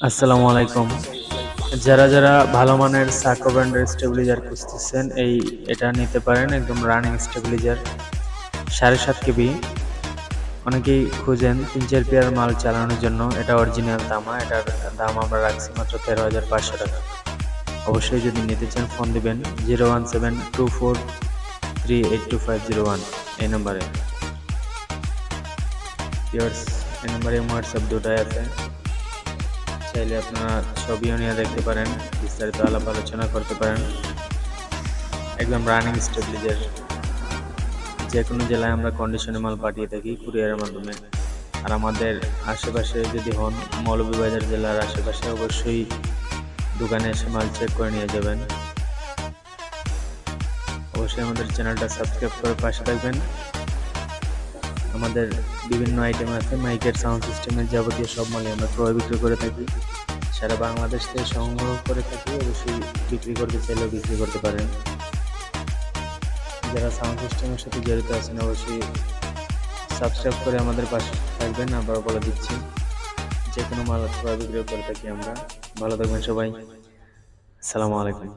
আসসালামু আলাইকুম। যারা যারা ভালো মানের সাকো ব্র্যান্ডের স্টেবিলাইজার খুঁজতেছেন, এই এটা নিতে পারেন, একদম রানিং স্টেবিলাইজার সাড়ে সাত কেবি। অনেকেই খুঁজেন তিন চার পেয়ার মাল চালানোর জন্য। এটা অরিজিনাল দামা, এটার দাম আমরা রাখছি মাত্র তেরো হাজার পাঁচশো টাকা। অবশ্যই যদি নিতে চান ফোন দিবেন zero one seven two four three eight two five zero one, এই নাম্বারে। এই নাম্বারে হোয়াটসঅ্যাপ দুটাই আছে। চাইলে আপনারা ছবিও নিয়ে দেখতে পারেন, বিস্তারিত আলাপ আলোচনা করতে পারেন। একদম রানিং স্টেবিলাইজার যে কোনো জেলায় আমরা কন্ডিশনে মাল পাঠিয়ে থাকি কুরিয়ারের মাধ্যমে। আর আমাদের আশেপাশে যদি হন, মৌলভীবাজার জেলার আশেপাশে অবশ্যই দোকানে এসে মাল চেক করে নিয়ে যাবেন। অবশ্যই আমাদের চ্যানেলটা সাবস্ক্রাইব করে পাশে থাকবেন। আমাদের বিভিন্ন আইটেম আছে মাইকের সাউন্ড সিস্টেমের যাবতীয় সব মালই আমরা ক্রয় বিক্রি করে থাকি। সারা বাংলাদেশ থেকে সংগ্রহ করে থাকি, অবশ্যই বিক্রি করতে চাইলেও বিক্রি করতে পারেন। যারা সাউন্ড সিস্টেমের সাথে জড়িত আছেন, অবশ্যই সাবস্ক্রাইব করে আমাদের পাশে থাকবেন আবার বলে দিচ্ছি যে কোনো মাল ক্রয় বিক্রয় করে থাকি আমরা। ভালো থাকবেন সবাই। আসসালামু আলাইকুম।